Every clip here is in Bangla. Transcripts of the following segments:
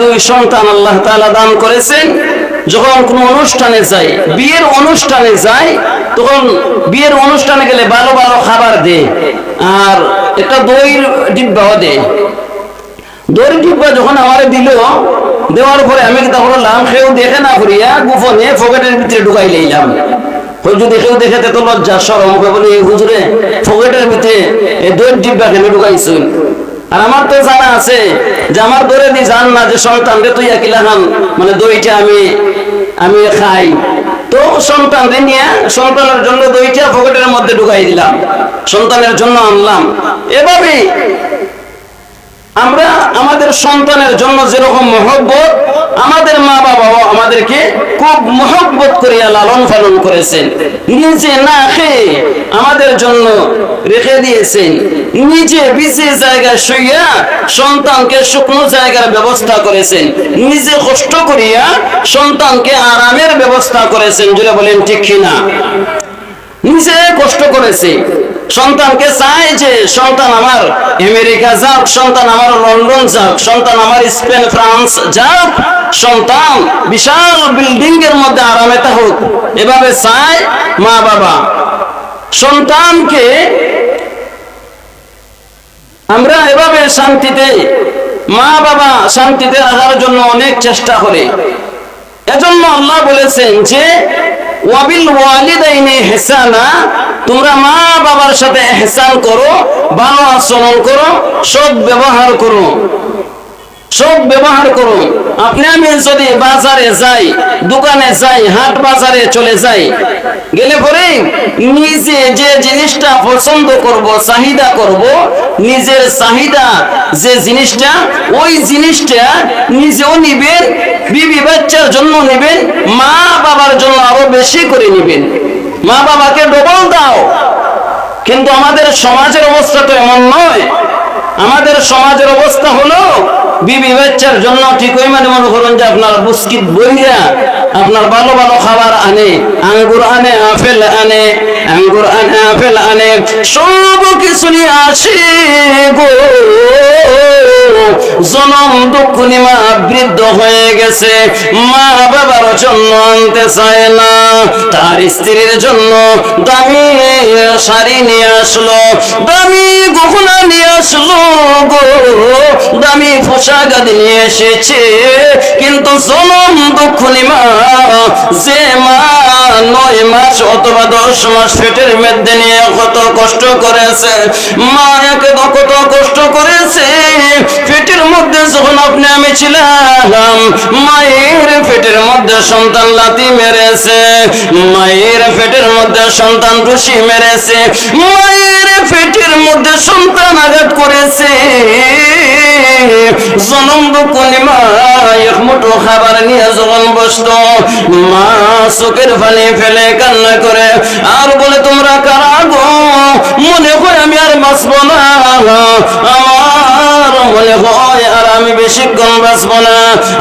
দুই সন্তান আল্লাহ তাআলা দান করেছেন। যখন কোনো অনুষ্ঠানে যাই বিয়ের অনুষ্ঠানে যাই তখন বিয়ের অনুষ্ঠানে গেলে ভালো ভালো খাবার দে আর একটা দইয়ের ডিব্বাও দে দড়ি টিপা যখন আমারে দিল, দেওয়ার পরে আমি কি তখন লাম কেউ দেখে না করিয়া গোপনে পকেটের ভিতরে ঢুকাই লইলাম। যদি কেউ দেখে, তো লজ্জা সরম বলে হুজুরে, পকেটের ভিতরে দড়ি টিপা কেন ঢুকাইছুন? আর আমার তো জানা আছে যে আমার দরে দি জান না যে সন্তানকে তুই একিলা মানে দইটা আমি আমি খাই। তো সন্তানকে নিয়ে সন্তানের জন্য দইটা পকেটের মধ্যে ঢুকাই দিলাম, সন্তানের জন্য আনলাম। এভাবেই আমরা আমাদের সন্তানের জন্য যেরকম মহব্বত, আমাদের মা বাবাও আমাদেরকে খুব মহব্বত করিয়া লালন পালন করেছেন। নিজে না খেয়ে আমাদের জন্য রেখে দিয়েছেন। নিজে বিচে জায়গায় শুইয়া সন্তানকে শুকনো জায়গার ব্যবস্থা করেছেন। নিজে কষ্ট করিয়া সন্তানকে আরামের ব্যবস্থা করেছেন যেটা বলেন, ঠিক কিনা? নিজে কষ্ট করেছে। সন্তানকে চাই যে সন্তান আমার আমেরিকা যাক, সন্তান আমার লন্ডন যাক, সন্তান আমার স্পেন, ফ্রান্স যাক, সন্তান বিশাল বিল্ডিং এর মধ্যে আরামে থাকুক। এভাবে চায় মা বাবা সন্তানকে আমরা এভাবে শান্তিতে মা বাবা শান্তিতে রাখার জন্য অনেক চেষ্টা করে। এজন্য আল্লাহ বলেছেন যে, ওয়াবিল ওয়ালিদাইনি হেসানা, তোমরা মা বাবার সাথে হেসান করো, ভালো আচরণ করো, সৎ ব্যবহার করো। সব ব্যবহার করুন আপনি আমি যদি বাজারে যাই, দোকানে যাই, হাট বাজারে চলে যাই, গেলে পরে নিজে যে জিনিসটা পছন্দ করব, চাহিদা করব, নিজের চাহিদা যে জিনিসটা, ওই জিনিসটা নিজেও নিবেন, বিবি বাচ্চার জন্য নেবেন, মা বাবার জন্য আরও বেশি করে নেবেন। মা বাবাকে ডবল দাও। কিন্তু আমাদের সমাজের অবস্থা তো এমন নয়। আমাদের সমাজের অবস্থা হলো, বিবি বাচ্চার জন্য ঠিকই মানে মনে করুন যে আপনার বুস্কিট বইয়া আপনার ভালো ভালো খাবার আনে, আঙ্গুর আনে, আপেল আনে, আঙ্গুর আনে, আপেল আনে সব কিছু নিয়ে আসে গো। জনম দুঃখনি মা বৃদ্ধ হয়ে গেছে, মা বাবার জন্য আনতে চায় না, তার স্ত্রীর জন্য দামি শাড়ি নিয়ে আসলো, দামি গহনা নিয়ে আসলো গো দামি পোশাক নিয়ে এসেছে। কিন্তু জনম দুঃখনি মা যে মা নয় মাস অথবা দশ মাস পেটের মধ্যে নিয়ে কত কষ্ট করেছে। মা একে কত কষ্ট করেছে। পেটের মধ্যে যখন আপনি আমি ছিলাম, মায়ের পেটের মধ্যে সন্তান লাতি মেরেছে। মায়ের পেটের মধ্যে সন্তান রুশি মেরেছে। মায়ের পেটের মধ্যে সন্তান আঘাত করেছে। জনম দুকুনিমা এক মুঠো খাবার নিয়ে যখন বসত। মা চোখের পানি ফেলে কান্না করে। আর বলে, তোমরা কারা গো? মনে হয় আমি আর বাঁচবো না। আমার মনে হয় আর আমি বেশিক্ষণ বাঁচবো না।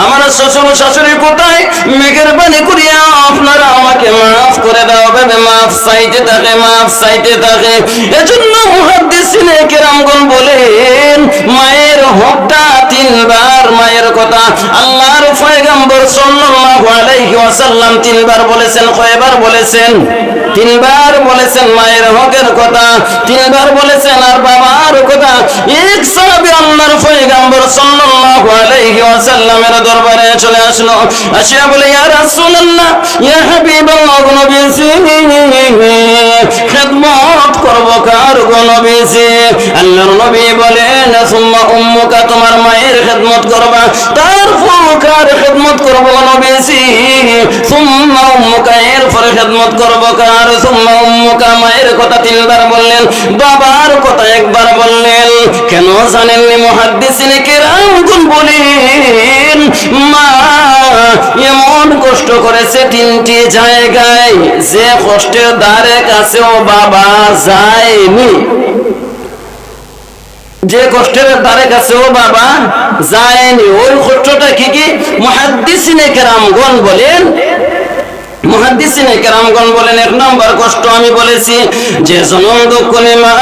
আমার শ্বশুর শাশুড়ি কোথায়? মেঘের পানি করিয়া আপনারা আমাকে মাফ করে দাও। ভেবে মাফ চাইতে থাকে, মাফ চাইতে থাকে। এজন্য মুহাদ্দিসিনে কেরামগণ বলেন মায়ের হকটা তিনবার মায়ের কথা আল্লাহর পয়গম্বর সাল্লাল্লাহু আলাইহি ওয়াসাল্লাম তিনবার বলেছেন কয়বার বলেছেন তিনবার বলেছেন মায়ের হকের কথা তিনবার বলেছেন আর বাবার কথা এক সাহাবী আল্লাহর পয়গম্বর সাল্লাল্লাহু আলাইহি ওয়াসাল্লামের দরবারে চলে আসলো আসিয়া বলে ইয়া রাসূলুল্লাহ ইয়া হাবিবাল্লাহ নবীজি খেদমত আল্লাহর নবী বলেন, সুম্মা উম্মুকা, তোমার মায়ের করবা। তারপর কার করব সুম্মা উম্মুকা, এরপরে খেদমত করব কার? সুম্মা উম্মুকা মায়ের কথা তিনবার বললেন, বাবার কথা একবার বললেন। কেন জানেননি মুহাদ্দিসিনে কেরাম গুণ বলেন, মা এমন কষ্ট করেছে তিনটি জায়গায়। যে কষ্টের দ্বারে কাছেও বাবা যায়নি। যে কষ্টের দ্বারে কাছেও বাবা যায়নি। ওই কষ্টটা কি কি? মুহাদ্দিসিনে কেরামগণ বলেন মুহাদ্দিসিনে কেরামগণ বলেন এক নম্বর কষ্ট আমি বলেছি। যে জনম দুঃখনে মা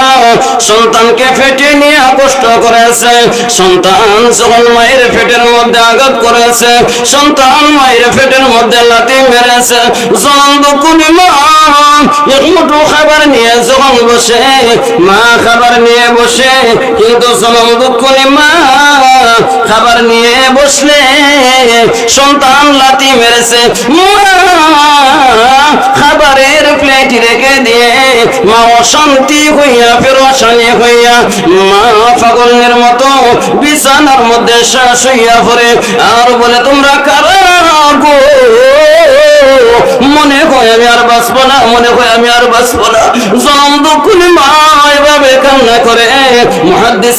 সন্তানকে ফেটে নিয়ে কষ্ট করেছে, সন্তান যখন মায়ের পেটের মধ্যে আঘাত করেছে, সন্তান মায়ের পেটের মধ্যে লাথি মেরেছে, জনম দুঃখনে মা এক মুঠো খাবার নিয়ে যখন বসে, মা খাবার নিয়ে বসে, কিন্তু জনম দুঃখনে মা খাবার নিয়ে বসলে সন্তান লাথি মেরেছে। খাবারের প্লেট রেখে দিয়ে মা অশান্তি হইয়া ফেরোশানি হইয়া, মা পাগলের মতো বিছানার মধ্যে শ্বাস হইয়া পড়ে। আর বলে, তোমরা কারা গো? মনে হয় আমি আর বাঁচবো না, মনে হয় আমি আর বাঁচবো না। জনম দুঃখ মা এভাবে কান্না করে। মহাদ্দিস